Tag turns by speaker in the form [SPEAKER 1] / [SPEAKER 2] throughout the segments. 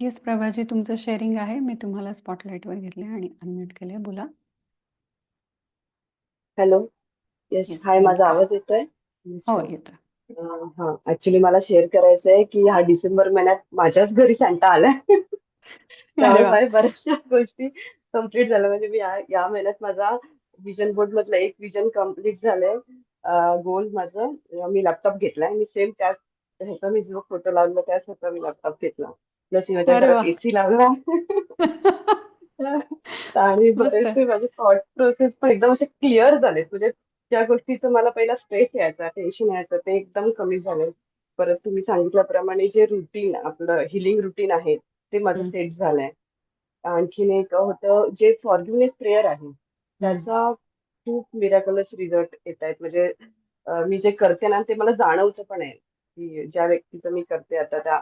[SPEAKER 1] Yes प्रभाजी तुमचं sharing आहे. मी तुम्हाला स्पॉटलाईटवर घेतले आणि अनम्यूट केलंय. बोला.
[SPEAKER 2] हॅलो. येस. हाय माझा. आवाज येतोय?
[SPEAKER 1] हो.
[SPEAKER 2] अ, हां. ॲक्चुअली मला शेअर करायचंय, की ह्या डिसेंबर महिन्यात माझ्याच घरी सांता आलाय.
[SPEAKER 1] अरे
[SPEAKER 2] त्यामुळे बऱ्याचशा गोष्टी कंप्लीट झाल्या. म्हणजे मी या या महिन्यात माझा व्हिजन बोर्डमधलं एक व्हिजन कंप्लीट झालंय. गोल माझं अ, मी लॅपटॉप घेतलाय आणि सेम त्याच ह्याचा मी जो फोटो लावला त्याच ह्याचा मी लॅपटॉप घेतला. प्लस माझ्या घरात! एसी लावला. आणि. बरेचसे माझे थॉट प्रोसेस पण एकदम असे क्लिअर झालेत. म्हणजे ज्या गोष्टीचा मला पहिला स्ट्रेस यायचा, टेन्शन यायचं ते एकदम कमी झालंय. परत तुम्ही सांगितल्याप्रमाणे जे रुटीन आपलं हीलिंग रुटीन आहे, ते माझं सेट झालंय. आणखीन एक होतं जे फॉरगिव्हनेस प्रेयर आहे. त्याचा खूप मिराकलस रिझल्ट येतायत. म्हणजे अ, मी जे करते ना, ते मला जाणवतं पण आहे, की ज्या व्यक्तीचं मी करते आता त्या.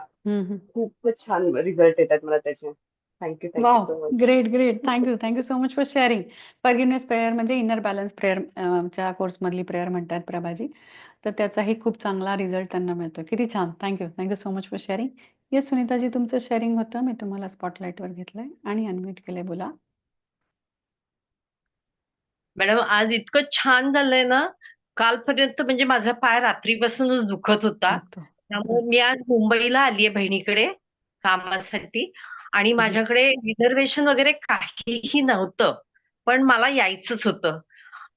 [SPEAKER 2] खूपच छान रिझल्ट येतात मला त्याचे. Thank you, thank you
[SPEAKER 1] wow!
[SPEAKER 2] So much.
[SPEAKER 1] Great, great. Thank you. Thank you so much for sharing. Forgiveness prayer म्हणजे इनर बॅलन्स प्रेयर अ, च्या कोर्समधली प्रेयर म्हणतायत प्रभाजी. तर त्याचाही खूप चांगला रिझल्ट त्यांना मिळतोय. किती छान. Thank you. Thank you so much for sharing. Yes Sunitaji तुमचं शेअरिंग होतं. मी तुम्हाला स्पॉटलाईटवर घेतलंय आणि अनम्यूट केलंय. बोला.
[SPEAKER 3] मॅडम आज इतकं छान झालंय ना, कालपर्यंत म्हणजे माझा पाय रात्रीपासूनच दुखत होता. त्यामुळे मी आज मुंबईला आलीये बहिणीकडे कामासाठी आणि. माझ्याकडे रिझर्व्हेशन वगैरे काहीही नव्हतं. पण मला यायचंच होतं.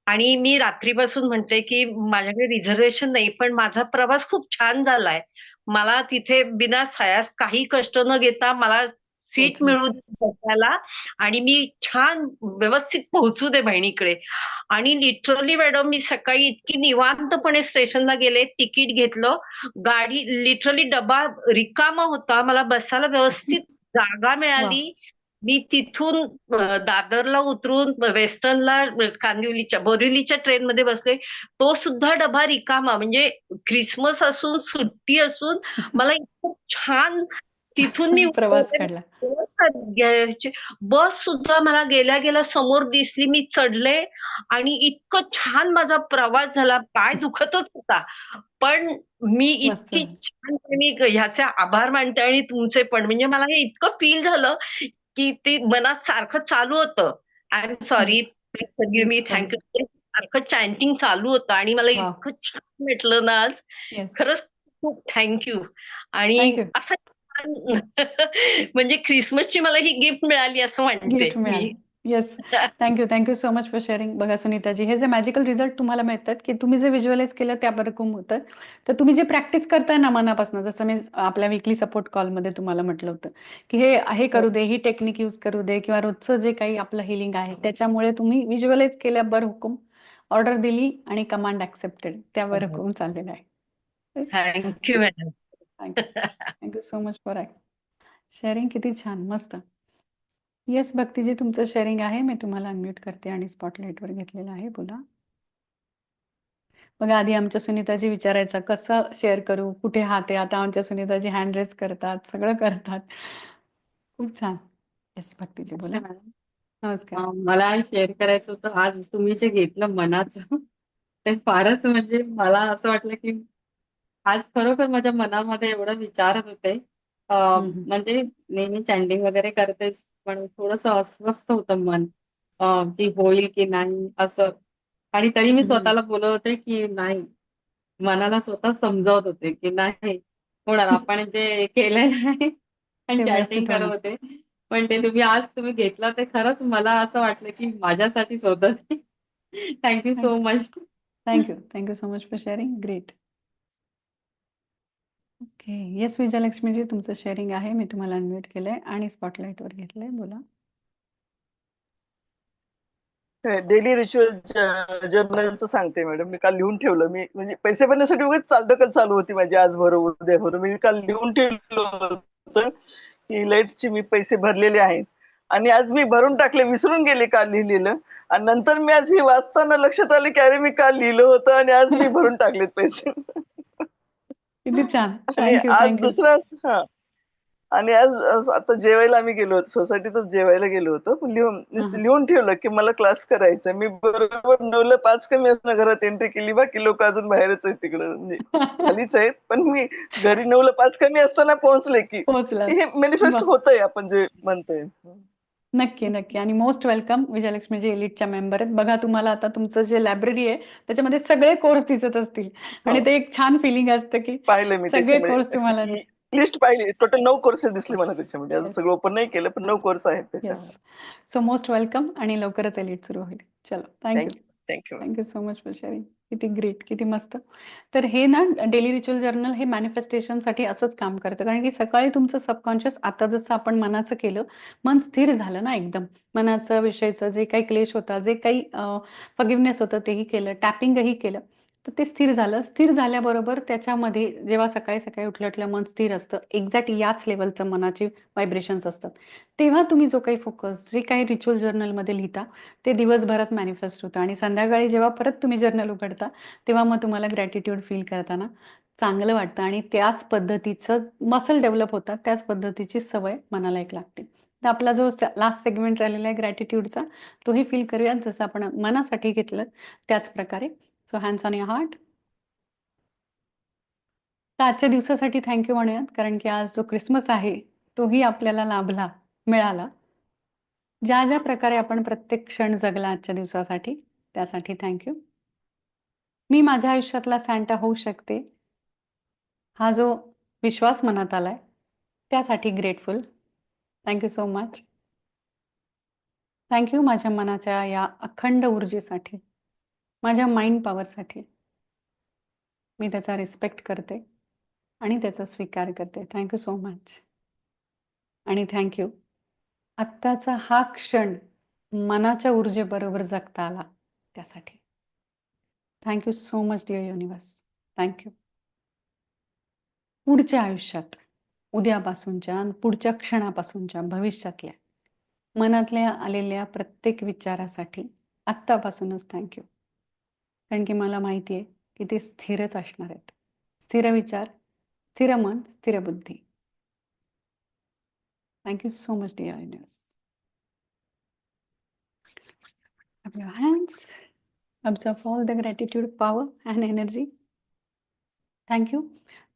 [SPEAKER 3] आणि मी रात्रीपासून म्हणते, की माझ्याकडे रिझर्व्हेशन नाही, पण माझा प्रवास खूप छान झालाय. मला तिथे बिना सायास काही कष्ट न घेता मला सीट. मिळू दे बसायला आणि मी छान व्यवस्थित पोहोचू दे बहिणीकडे. आणि लिटरली मॅडम मी सकाळी इतकी निवांतपणे स्टेशनला गेले, तिकीट घेतलं. गाडी लिटरली डबा रिकामा होता. मला बसायला व्यवस्थित जागा! मिळाली. मी तिथून दादरला उतरून वेस्टर्नला कांदिवलीच्या बोरिवलीच्या ट्रेनमध्ये बसले. तो सुद्धा डबा रिकामा. म्हणजे क्रिसमस असून, सुट्टी असून मला इतकं छान तिथून मी
[SPEAKER 1] प्रवास काढला.
[SPEAKER 3] बस सुद्धा मला गेल्या-गेल्या समोर दिसली. मी चढले आणि इतकं छान माझा प्रवास झाला. पाय दुखतच होता. पण मी इतकी. छान मी ह्याचे आभार मानते आणि तुमचे पण. म्हणजे मला हे इतकं फील झालं, की ते मनात सारखं चालू होतं. I am sorry. प्लीज मी,
[SPEAKER 1] प्रॉब्लेम.
[SPEAKER 3] Thank you. सारखं चॅटिंग चालू होतं आणि मला! इतकं छान भेटलं ना आज. खरंच खूप थँक यू. आणि. असं छान म्हणजे ख्रिसमसची मला ही गिफ्ट मिळाली असं म्हणते
[SPEAKER 1] गिफ्ट मिळालं. Yes. Thank you, thank you so much for sharing. बघा सुनीताजी, हे जे मॅजिकल रिझल्ट तुम्हाला मिळतात, की तुम्ही जे व्हिज्युअलाइज केलं त्याबरकम होतं. तर तुम्ही जे प्रॅक्टिस करताय ना मनापासून, जसं मी आपल्या वीकली सपोर्ट कॉलमध्ये तुम्हाला म्हटलं होतं, की हे हे
[SPEAKER 2] हो.
[SPEAKER 1] करू दे, ही टेक्निक यूज करू दे किंवा रोजचं जे काही आपलं हीलिंग आहे, त्याच्यामुळे तुम्ही व्हिज्युअलाइज केल्याबरहुकूम ऑर्डर दिली आणि कमांड एक्सेप्टेड. त्याबरहुकूम चाललेलं आहे. Yes.
[SPEAKER 3] Thank you madam.
[SPEAKER 1] Thank you. Thank you so much for sharing. किती छान, मस्त. येस भक्तीजी तुमचं शेअरिंग आहे. मी तुम्हाला अनम्यूट करते आणि स्पॉटलाईटवर घेतलेलं आहे. बोला. बघा आधी आमच्या सुनीताजी विचारायचा कसं शेअर करू? कुठे हात? आता आमच्या सुनीताजी हँड रेज करतात, सगळं करतात. खूप छान. येस भक्तीजी बोला. नमस्कार.
[SPEAKER 4] मला शेअर करायचं होतं आज तुम्ही जे घेतलं मनाचं ते फारच म्हणजे मला असं वाटलं, की आज खरोखर माझ्या मनामध्ये एवढं विचारत होते. अ,
[SPEAKER 1] हं, हं.
[SPEAKER 4] म्हणजे नेहमी चॅटिंग वगैरे करतेच, पण थोडंसं अस्वस्थ होतं मन. अ, की होईल की नाही असं. आणि तरी मी
[SPEAKER 1] हं, हं.
[SPEAKER 4] स्वतःला बोलत होते, की नाही. मनाला स्वतः समजावत होते, की नाही होणार. आपण जे केलेलं आहे आणि
[SPEAKER 1] ते
[SPEAKER 4] चॅटिंग
[SPEAKER 1] व्यवस्थित
[SPEAKER 4] करत
[SPEAKER 1] होणार.
[SPEAKER 4] होते. पण ते तुम्ही आज तुम्ही घेतलं ते खरंच मला असं वाटलं, की माझ्यासाठीच होतं ते. Thank you
[SPEAKER 1] thank
[SPEAKER 4] so much.
[SPEAKER 1] Thank you. Thank you so much for sharing. Great. Okay. Yes विजयलक्ष्मीजी तुमचं शेअरिंग आहे. मी तुम्हाला अनम्यूट केलंय आणि स्पॉटलाईटवर घेतलंय. बोला.
[SPEAKER 5] डेली रिच्युअल जर्नलचं सांगते मॅडम. मी काल लिहून ठेवलं. मी म्हणजे पैसे भरण्यासाठी उगाच चालढकल चालू होती माझी. आज भरू, उद्या भरू. मी काल लिहून ठेवलं होतं, की लाईटचे मी पैसे भरलेले आहेत. आणि आज मी भरून टाकले. विसरून गेले काल लिहिलेलं. आणि नंतर मी आज हे वाचताना लक्षात आलं, की अरे मी काल लिहिलं होतं आणि आज मी भरून टाकलेत पैसे.
[SPEAKER 1] किती छान.
[SPEAKER 5] आज. दुसरा हां. आणि आज आता जेवायला आम्ही गेलो होतो सोसायटीतच जेवायला गेलो होतो लिहून. लिहून ठेवलं की मला क्लास करायचा मी बरोबर नऊला पाच कमी असताना घरात एंट्री केली बाकी लोक अजून बाहेरच आहेत तिकडं म्हणजे खालीच आहेत पण मी घरी नऊला पाच कमी असताना पोहोचले की. हे मॅनिफेस्ट. होतंय आपण जे म्हणतोय
[SPEAKER 1] नक्की, नक्की. आणि मोस्ट वेलकम विजयलक्ष्मी जे एलिटच्या मेंबर आहेत. बघा तुम्हाला आता तुमचं जे लायब्ररी आहे त्याच्यामध्ये सगळे कोर्स दिसत असतील. आणि
[SPEAKER 5] हो.
[SPEAKER 1] ते एक छान फिलिंग असतं की
[SPEAKER 5] पाहिलं मी
[SPEAKER 1] सगळे कोर्स तुम्हाला
[SPEAKER 5] लिस्ट पाहिली. टोटल नऊ कोर्सेस दिसले मला. त्याच्यामध्ये. अजून. सगळं ओपन नाही केलं पण नऊ कोर्स आहेत त्याच्यामध्ये.
[SPEAKER 1] येस सो मोस्ट वेलकम आणि लवकरच एलिट सुरू होईल. चलो thank you
[SPEAKER 5] thank you thank you
[SPEAKER 1] so much for sharing किती ग्रेट किती मस्त. तर हे ना डेली रिच्युअल जर्नल हे मॅनिफेस्टेशनसाठी असंच काम करतं. कारण की सकाळी तुमचं सबकॉन्शियस आता जसं आपण मनाचं केलं मन स्थिर झालं ना एकदम. मनाचं विषयचं जे काही क्लेश होता जे काही फगिवनेस होतं तेही केलं टॅपिंगही केलं. तर ते स्थिर झालं. स्थिर झाल्याबरोबर त्याच्यामध्ये जेव्हा सकाळी सकाळी उठल्या उठल्या मन स्थिर असतं. एक्झॅक्ट याच लेवलचं मनाची व्हायब्रेशन्स असतात. तेव्हा तुम्ही जो काही फोकस जे काही रिच्युअल जर्नलमध्ये लिहिता ते दिवसभरात मॅनिफेस्ट होतं. आणि संध्याकाळी जेव्हा परत तुम्ही जर्नल उघडता तेव्हा मग तुम्हाला ग्रॅटिट्यूड फील करताना चांगलं वाटतं. आणि त्याच पद्धतीचं मसल डेव्हलप होतात त्याच पद्धतीची सवय मनाला एक लागते. तर आपला जो लास्ट सेगमेंट राहिलेला आहे ग्रॅटिट्यूडचा तोही फील करूयात. जसं आपण मनासाठी घेतलं त्याच प्रकारे so hands on your heart तर आजच्या दिवसासाठी थँक्यू म्हणूयात. कारण की आज जो क्रिसमस आहे तोही आपल्याला लाभला मिळाला. ज्या ज्या प्रकारे आपण प्रत्येक क्षण जगला आजच्या दिवसासाठी त्यासाठी थँक्यू मी माझ्या आयुष्यातला सॅन्टा होऊ शकते हा जो विश्वास मनात आलाय त्यासाठी grateful thank you so much thank you माझ्या मनाच्या या अखंड ऊर्जेसाठी. माझ्या माइंड पॉवरसाठी मी त्याचा रिस्पेक्ट करते आणि त्याचा स्वीकार करते. थँक्यू सो मच आणि थँक्यू आत्ताचा हा क्षण मनाच्या ऊर्जेबरोबर जगता आला त्यासाठी. Thank you so much dear universe thank you पुढच्या आयुष्यात उद्यापासूनच्या आणि पुढच्या क्षणापासूनच्या भविष्यातल्या मनातल्या आलेल्या प्रत्येक विचारासाठी आत्तापासूनच थँक्यू कारण की मला माहिती आहे की ते स्थिरच असणार आहेत. स्थिर विचार स्थिर मन स्थिर बुद्धी. Thank you so much dear news hands observe all the gratitude power and energy thank you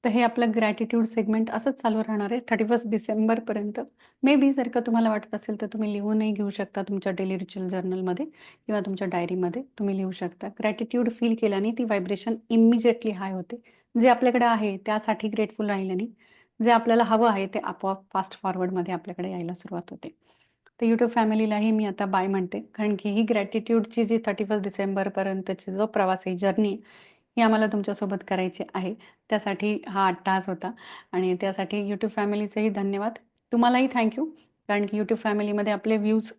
[SPEAKER 1] तर हे आपलं ग्रॅटिट्यूड सेगमेंट असंच चालू राहणार आहे थर्टी फर्स्ट डिसेंबरपर्यंत मे बी जर का तुम्हाला वाटत असेल तर तुम्ही लिहूनही घेऊ शकता तुमच्या डेली रिच्युअल जर्नलमध्ये किंवा तुमच्या डायरीमध्ये तुम्ही लिहू शकता. ग्रॅटिट्यूड फील केल्याने ती व्हायब्रेशन इमिजिएटली हाय होते. जे आपल्याकडे आहे त्यासाठी ग्रेटफुल राहिल्याने जे आपल्याला हवं आहे ते आपोआप फास्ट फॉरवर्डमध्ये आपल्याकडे यायला सुरुवात होते. तर यूट्यूब फॅमिलीलाही मी आता बाय म्हणते. कारण की ही ग्रॅटिट्यूडची जी थर्टी फर्स्ट डिसेंबरपर्यंतची जो प्रवास आहे जर्नी ही आम्हाला तुमच्यासोबत करायची आहे. त्यासाठी हा आठ तास होता आणि त्यासाठी यूट्यूब फॅमिलीचेही धन्यवाद. तुम्हालाही थँक्यू कारण की यूट्यूब फॅमिलीमध्ये आपले व्ह्यूज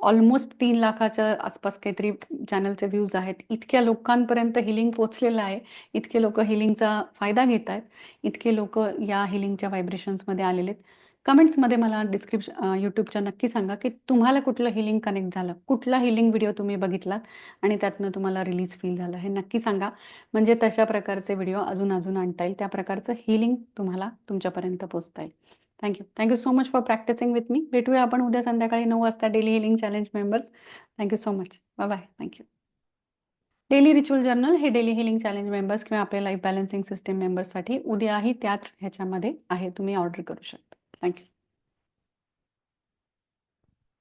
[SPEAKER 1] ऑलमोस्ट तीन लाखाच्या आसपास काहीतरी चॅनलचे व्ह्यूज आहेत. इतक्या लोकांपर्यंत हिलिंग पोचलेलं आहे. इतके लोक हिलिंगचा फायदा घेत आहेत. इतके लोक या हिलिंगच्या व्हायब्रेशन्समध्ये आलेले आहेत. कमेंट्समध्ये मला डिस्क्रिप्शन यूट्यूबच्या नक्की सांगा की तुम्हाला कुठलं हिलिंग कनेक्ट झालं? कुठला हिलिंग व्हिडिओ तुम्ही बघितलात? आणि त्यातनं तुम्हाला रिलीज फील झालं? हे नक्की सांगा. म्हणजे तशा प्रकारचे व्हिडिओ अजून अजून आणता येईल. त्या प्रकारचं हिलिंग तुम्हाला तुमच्यापर्यंत पोचता येईल. Thank you thank you so much for practising with me भेटूया आपण उद्या संध्याकाळी नऊ वाजता daily healing challenge members thank you so much bye bye thank you daily ritual journal हे डेली हिलिंग चॅलेंज मेंबर्स किंवा आपल्या लाईफ बॅलन्सिंग सिस्टीम मेंबर्ससाठी उद्याही त्याच ह्याच्यामध्ये आहे. तुम्ही ऑर्डर करू शकता. थँक्यू